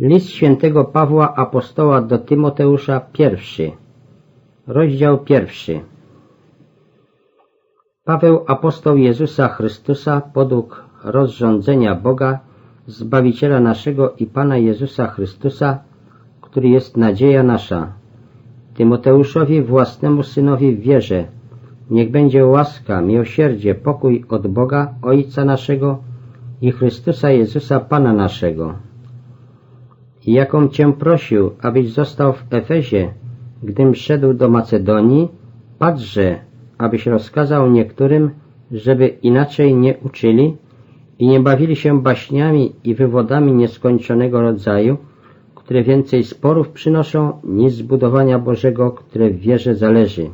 List świętego Pawła Apostoła do Tymoteusza pierwszy Rozdział pierwszy Paweł apostoł Jezusa Chrystusa podług rozrządzenia Boga, Zbawiciela naszego i Pana Jezusa Chrystusa, który jest nadzieja nasza. Tymoteuszowi własnemu synowi w wierze, niech będzie łaska, miłosierdzie, pokój od Boga, Ojca naszego i Chrystusa Jezusa Pana naszego. Jaką Cię prosił, abyś został w Efezie, gdym szedł do Macedonii, patrzże, abyś rozkazał niektórym, żeby inaczej nie uczyli i nie bawili się baśniami i wywodami nieskończonego rodzaju, które więcej sporów przynoszą niż zbudowania Bożego, które w wierze zależy.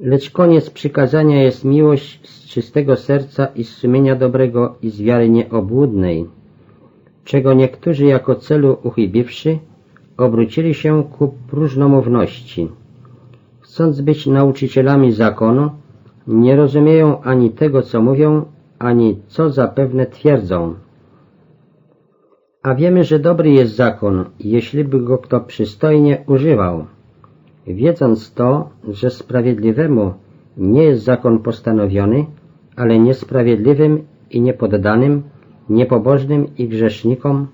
Lecz koniec przykazania jest miłość z czystego serca i z sumienia dobrego i z wiary nieobłudnej, czego niektórzy jako celu uchybiwszy, obrócili się ku próżnomówności. Chcąc być nauczycielami zakonu, nie rozumieją ani tego, co mówią, ani co zapewne twierdzą. A wiemy, że dobry jest zakon, jeśli by go kto przystojnie używał. Wiedząc to, że sprawiedliwemu nie jest zakon postanowiony, ale niesprawiedliwym i niepoddanym, niepobożnym i grzesznikom,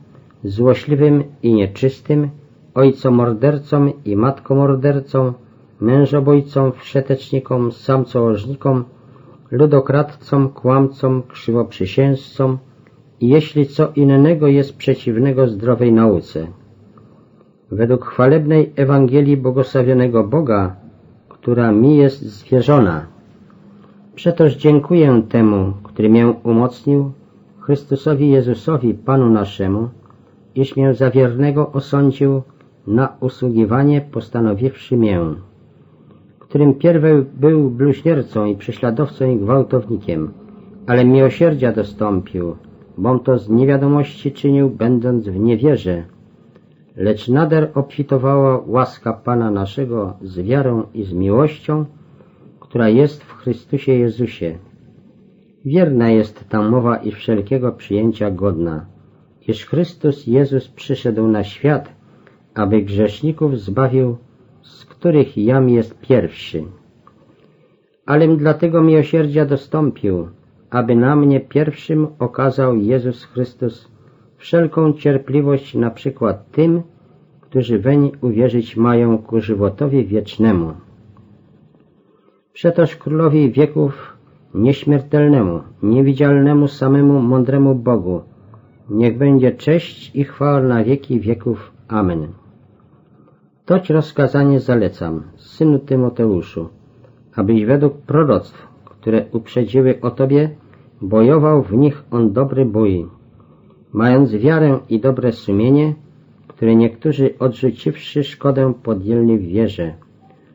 złośliwym i nieczystym, ojcomordercom i matkomordercom, mężobójcom, wszetecznikom, samcołożnikom, ludokradcom, kłamcom, krzywoprzysięzcom i jeśli co innego jest przeciwnego zdrowej nauce. Według chwalebnej Ewangelii błogosławionego Boga, która mi jest zwierzona. Przetoż dziękuję temu, który mię umocnił, Chrystusowi Jezusowi, Panu naszemu, iż mię za wiernego osądził na usługiwanie, postanowiwszy mię którym pierwej był bluźniercą i prześladowcą i gwałtownikiem, ale miłosierdzia dostąpił, bom to z niewiadomości czynił, będąc w niewierze. Lecz nader obfitowała łaska Pana naszego z wiarą i z miłością, która jest w Chrystusie Jezusie. Wierna jest ta mowa i wszelkiego przyjęcia godna, iż Chrystus Jezus przyszedł na świat, aby grzeszników zbawił z których jam jest pierwszy. Alem dlatego miłosierdzia dostąpił, aby na mnie pierwszym okazał Jezus Chrystus wszelką cierpliwość na przykład tym, którzy weń uwierzyć mają ku żywotowi wiecznemu. Przetoż królowi wieków nieśmiertelnemu, niewidzialnemu samemu mądremu Bogu, niech będzie cześć i chwała na wieki wieków. Amen. Toć rozkazanie zalecam, synu Tymoteuszu, abyś według proroctw, które uprzedziły o Tobie, bojował w nich on dobry bój, mając wiarę i dobre sumienie, które niektórzy odrzuciwszy szkodę podjęli w wierze,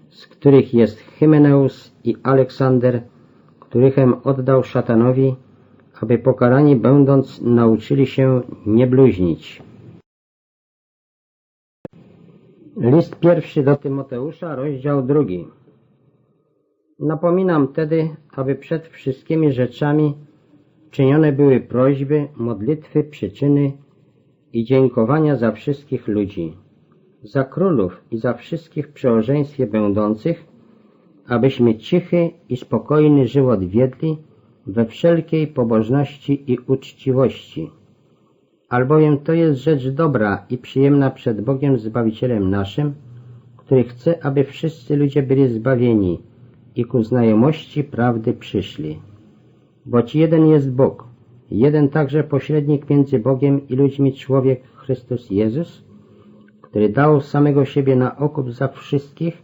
z których jest Hymeneus i Aleksander, którychem oddał szatanowi, aby pokarani będąc nauczyli się nie bluźnić. List pierwszy do Tymoteusza, rozdział drugi. Napominam tedy, aby przed wszystkimi rzeczami czynione były prośby, modlitwy, przyczyny i dziękowania za wszystkich ludzi, za królów i za wszystkich przełożeństwie będących, abyśmy cichy i spokojny żywot wiedli we wszelkiej pobożności i uczciwości albowiem to jest rzecz dobra i przyjemna przed Bogiem Zbawicielem naszym, który chce, aby wszyscy ludzie byli zbawieni i ku znajomości prawdy przyszli. Bo ci jeden jest Bóg, jeden także pośrednik między Bogiem i ludźmi człowiek Chrystus Jezus, który dał samego siebie na okup za wszystkich,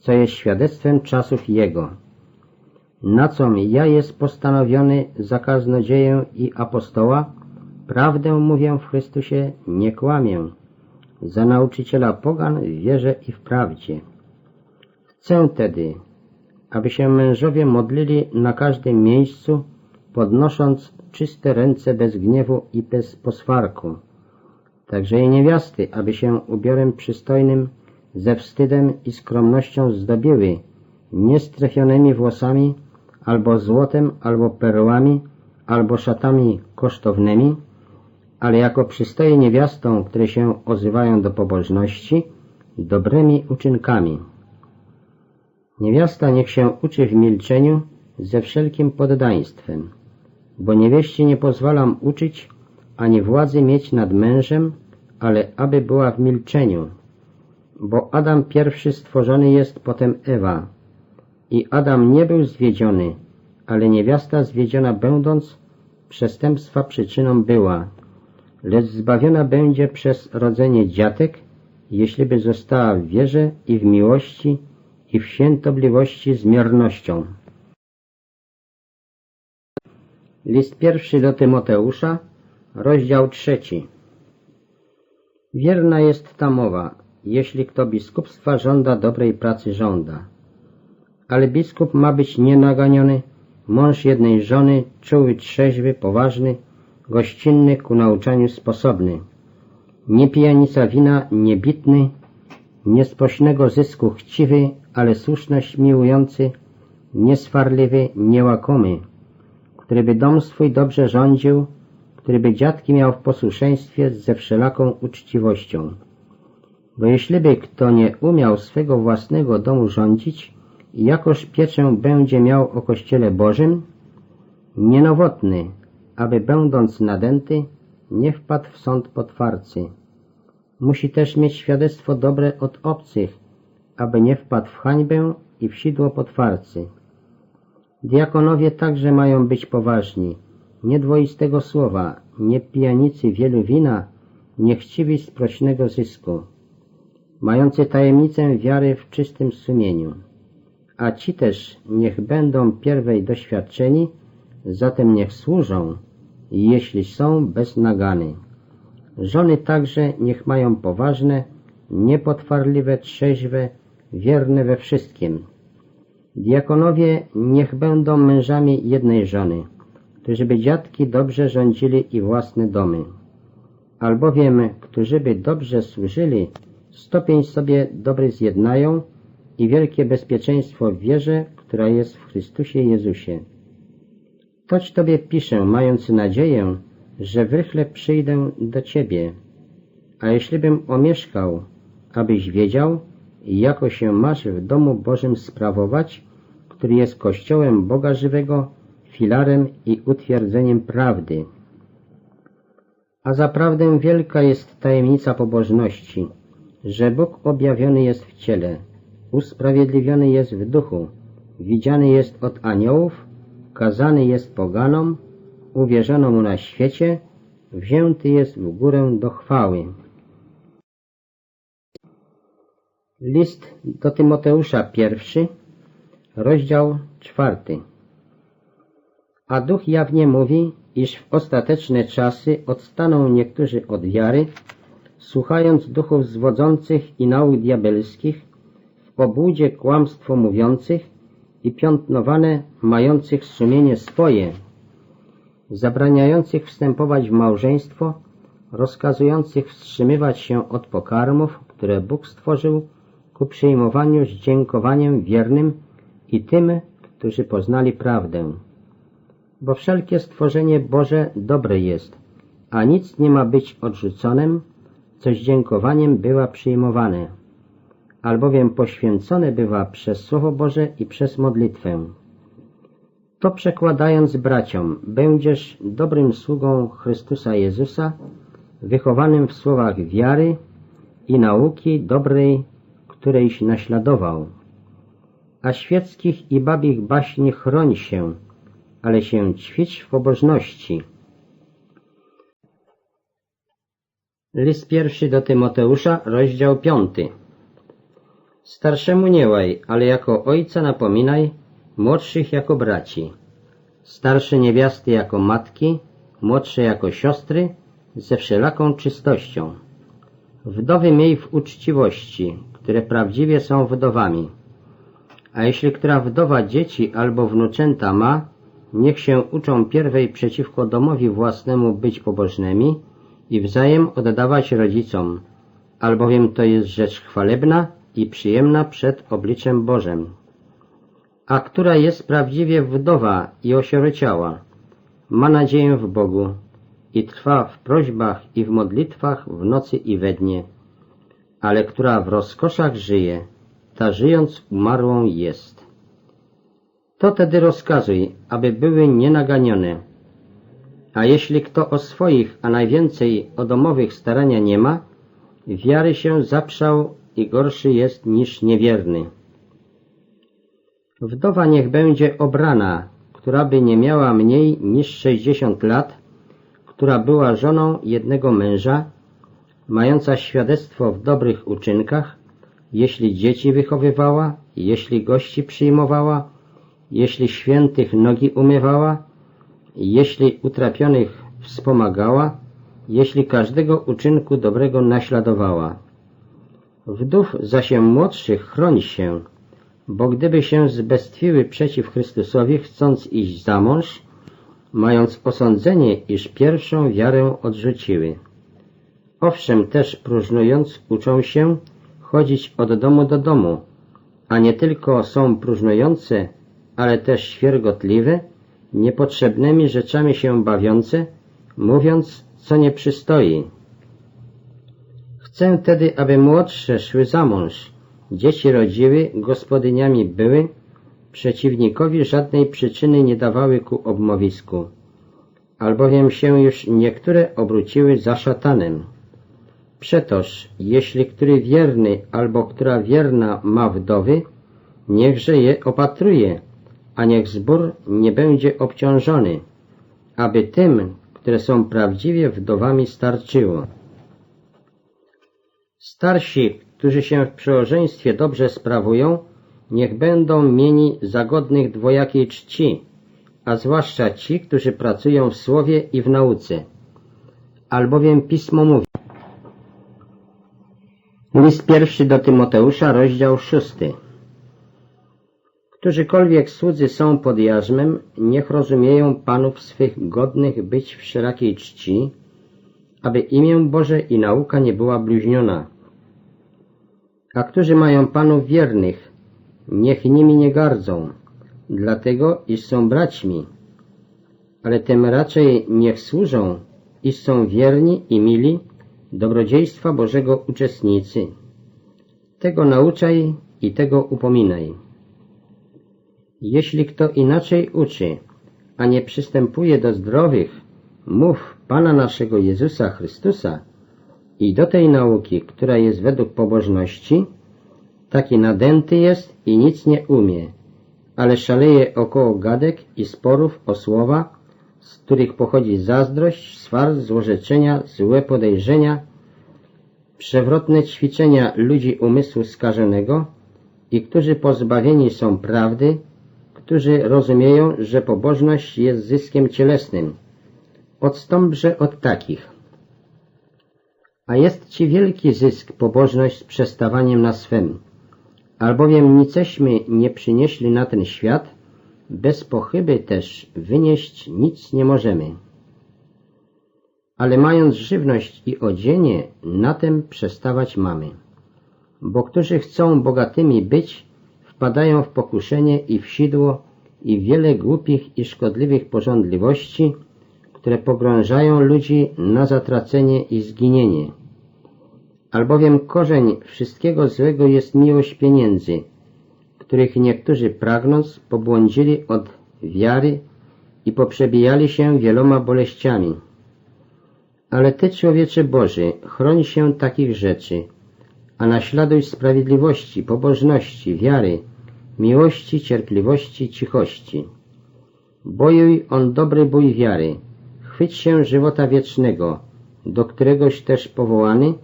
co jest świadectwem czasów Jego. Na co ja jest postanowiony za kaznodzieję i apostoła, Prawdę mówię w Chrystusie, nie kłamię. Za nauczyciela pogan wierzę i w prawdzie. Chcę tedy, aby się mężowie modlili na każdym miejscu, podnosząc czyste ręce bez gniewu i bez poswarku. Także i niewiasty, aby się ubiorem przystojnym, ze wstydem i skromnością zdobiły, nie strefionymi włosami, albo złotem, albo perłami, albo szatami kosztownymi, ale jako przystoje niewiastom, które się ozywają do pobożności, dobrymi uczynkami. Niewiasta niech się uczy w milczeniu ze wszelkim poddaństwem, bo niewieście nie pozwalam uczyć ani władzy mieć nad mężem, ale aby była w milczeniu, bo Adam pierwszy stworzony jest, potem Ewa. I Adam nie był zwiedziony, ale niewiasta zwiedziona będąc, przestępstwa przyczyną była, lecz zbawiona będzie przez rodzenie dziatek, jeśliby została w wierze i w miłości i w świętobliwości z miernością. List pierwszy do Tymoteusza, rozdział trzeci. Wierna jest ta mowa, jeśli kto biskupstwa żąda dobrej pracy żąda. Ale biskup ma być nienaganiony, mąż jednej żony, czuły, trzeźwy, poważny, gościnny, ku nauczaniu sposobny. Nie pijanica wina, niebitny, niespośnego zysku chciwy, ale słuszność miłujący, nieswarliwy, niełakomy, który by dom swój dobrze rządził, który by dziadki miał w posłuszeństwie ze wszelaką uczciwością. Bo jeśliby kto nie umiał swego własnego domu rządzić, jakoż pieczę będzie miał o Kościele Bożym, nienowotny, aby będąc nadęty, nie wpadł w sąd potwarcy. Musi też mieć świadectwo dobre od obcych, aby nie wpadł w hańbę i w sidło potwarcy. Diakonowie także mają być poważni, niedwoistego słowa, nie pijanicy wielu wina, nie chciwi sprośnego zysku, mający tajemnicę wiary w czystym sumieniu. A ci też niech będą pierwej doświadczeni, zatem niech służą, jeśli są bez nagany. Żony także niech mają poważne, niepotwarliwe, trzeźwe, wierne we wszystkim. Diakonowie niech będą mężami jednej żony, którzy by dziadki dobrze rządzili i własne domy. Albowiem, którzy by dobrze służyli, stopień sobie dobry zjednają i wielkie bezpieczeństwo w wierze, która jest w Chrystusie Jezusie. Toć Tobie piszę, mając nadzieję, że wrychle przyjdę do Ciebie. A jeślibym omieszkał, abyś wiedział, jako się masz w domu Bożym sprawować, który jest Kościołem Boga żywego, filarem i utwierdzeniem prawdy. A zaprawdę wielka jest tajemnica pobożności, że Bóg objawiony jest w ciele, usprawiedliwiony jest w duchu, widziany jest od aniołów, kazany jest poganom, uwierzono mu na świecie, wzięty jest w górę do chwały. List do Tymoteusza pierwszy, rozdział czwarty. A Duch jawnie mówi, iż w ostateczne czasy odstaną niektórzy od wiary, słuchając duchów zwodzących i nauk diabelskich, w obłudzie kłamstwo mówiących i piątnowane mających sumienie swoje, zabraniających wstępować w małżeństwo, rozkazujących wstrzymywać się od pokarmów, które Bóg stworzył ku przyjmowaniu z dziękowaniem wiernym i tym, którzy poznali prawdę. Bo wszelkie stworzenie Boże dobre jest, a nic nie ma być odrzuconym, co z dziękowaniem bywa przyjmowane, albowiem poświęcone bywa przez Słowo Boże i przez modlitwę. To przekładając braciom, będziesz dobrym sługą Chrystusa Jezusa, wychowanym w słowach wiary i nauki dobrej, którejś naśladował. A świeckich i babich baśni chroń się, ale się ćwicz w pobożności. List pierwszy do Tymoteusza, rozdział piąty. Starszemu nie łaj, ale jako ojca napominaj, młodszych jako braci. Starsze niewiasty jako matki, młodsze jako siostry, ze wszelaką czystością. Wdowy miej w uczciwości, które prawdziwie są wdowami. A jeśli która wdowa dzieci albo wnuczęta ma, niech się uczą pierwej przeciwko domowi własnemu być pobożnymi i wzajem oddawać rodzicom, albowiem to jest rzecz chwalebna i przyjemna przed obliczem Bożem. A która jest prawdziwie wdowa i osierociała, ma nadzieję w Bogu i trwa w prośbach i w modlitwach w nocy i we dnie, ale która w rozkoszach żyje, ta żyjąc umarłą jest. To tedy rozkazuj, aby były nienaganione. A jeśli kto o swoich, a najwięcej o domowych starania nie ma, wiary się zaprzał i gorszy jest niż niewierny. Wdowa niech będzie obrana, która by nie miała mniej niż sześćdziesiąt lat, która była żoną jednego męża, mająca świadectwo w dobrych uczynkach, jeśli dzieci wychowywała, jeśli gości przyjmowała, jeśli świętych nogi umywała, jeśli utrapionych wspomagała, jeśli każdego uczynku dobrego naśladowała. Wdów zaś młodszych chroń się, bo gdyby się zbestwiły przeciw Chrystusowi, chcąc iść za mąż, mając osądzenie, iż pierwszą wiarę odrzuciły. Owszem, też próżnując uczą się chodzić od domu do domu, a nie tylko są próżnujące, ale też świergotliwe, niepotrzebnymi rzeczami się bawiące, mówiąc, co nie przystoi. Chcę tedy, aby młodsze szły za mąż, dzieci rodziły, gospodyniami były, przeciwnikowi żadnej przyczyny nie dawały ku obmowisku, albowiem się już niektóre obróciły za szatanem. Przetoż, jeśli który wierny albo która wierna ma wdowy, niechże je opatruje, a niech zbór nie będzie obciążony, aby tym, które są prawdziwie wdowami starczyło. Starsi, którzy się w przełożeństwie dobrze sprawują, niech będą mieni za godnych dwojakiej czci, a zwłaszcza ci, którzy pracują w słowie i w nauce. Albowiem Pismo mówi. List pierwszy do Tymoteusza, rozdział szósty. Którzykolwiek słudzy są pod jarzmem, niech rozumieją panów swych godnych być wszelakiej czci, aby imię Boże i nauka nie była bluźniona. A którzy mają panów wiernych, niech nimi nie gardzą, dlatego iż są braćmi, ale tym raczej niech służą, iż są wierni i mili, dobrodziejstwa Bożego uczestnicy. Tego nauczaj i tego upominaj. Jeśli kto inaczej uczy, a nie przystępuje do zdrowych, mów Pana naszego Jezusa Chrystusa i do tej nauki, która jest według pobożności, taki nadęty jest i nic nie umie, ale szaleje około gadek i sporów o słowa, z których pochodzi zazdrość, swar, złorzeczenia, złe podejrzenia, przewrotne ćwiczenia ludzi umysłu skażonego i którzy pozbawieni są prawdy, którzy rozumieją, że pobożność jest zyskiem cielesnym. Odstąpże od takich. A jest ci wielki zysk pobożność z przestawaniem na swem, albowiem niceśmy nie przynieśli na ten świat, bez pochyby też wynieść nic nie możemy. Ale mając żywność i odzienie, na tym przestawać mamy. Bo którzy chcą bogatymi być, wpadają w pokuszenie i w sidło i wiele głupich i szkodliwych porządliwości, które pogrążają ludzi na zatracenie i zginienie. Albowiem korzeń wszystkiego złego jest miłość pieniędzy, których niektórzy pragnąc pobłądzili od wiary i poprzebijali się wieloma boleściami. Ale Ty, człowiecze Boży, chroń się takich rzeczy, a naśladuj sprawiedliwości, pobożności, wiary, miłości, cierpliwości, cichości. Bojuj on dobry bój wiary, chwyć się żywota wiecznego, do któregoś też powołany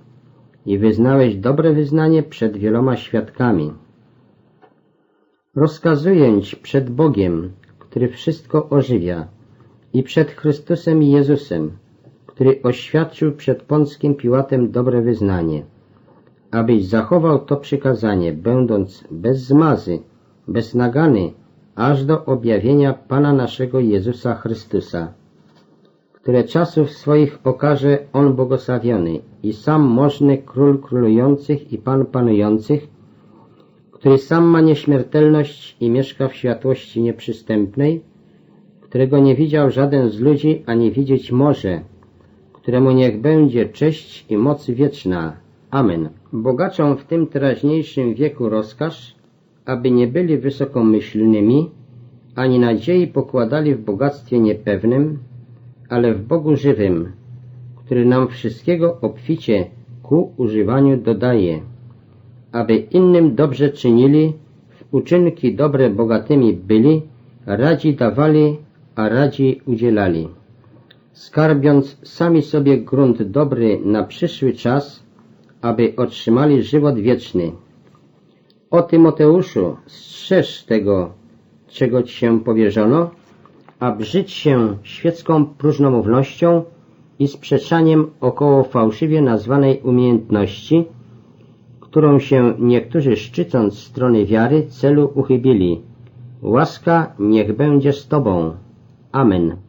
i wyznałeś dobre wyznanie przed wieloma świadkami. Rozkazuję Ci przed Bogiem, który wszystko ożywia, i przed Chrystusem i Jezusem, który oświadczył przed Pąckim Piłatem dobre wyznanie, abyś zachował to przykazanie, będąc bez zmazy, bez nagany, aż do objawienia Pana naszego Jezusa Chrystusa, które czasów swoich okaże On błogosławiony i sam możny Król królujących i Pan panujących, który sam ma nieśmiertelność i mieszka w światłości nieprzystępnej, którego nie widział żaden z ludzi, ani widzieć może, któremu niech będzie cześć i moc wieczna. Amen. Bogaczom w tym teraźniejszym wieku rozkaż, aby nie byli wysokomyślnymi, ani nadziei pokładali w bogactwie niepewnym, ale w Bogu żywym, który nam wszystkiego obficie ku używaniu dodaje, aby innym dobrze czynili, w uczynki dobre bogatymi byli, radzi dawali, a radzi udzielali. Skarbiąc sami sobie grunt dobry na przyszły czas, aby otrzymali żywot wieczny. O Tymoteuszu, strzeż tego, czego ci się powierzono, a brzydź się świecką próżnomównością i sprzeczaniem około fałszywie nazwanej umiejętności, którą się niektórzy szczycąc strony wiary celu uchybili. Łaska niech będzie z Tobą. Amen.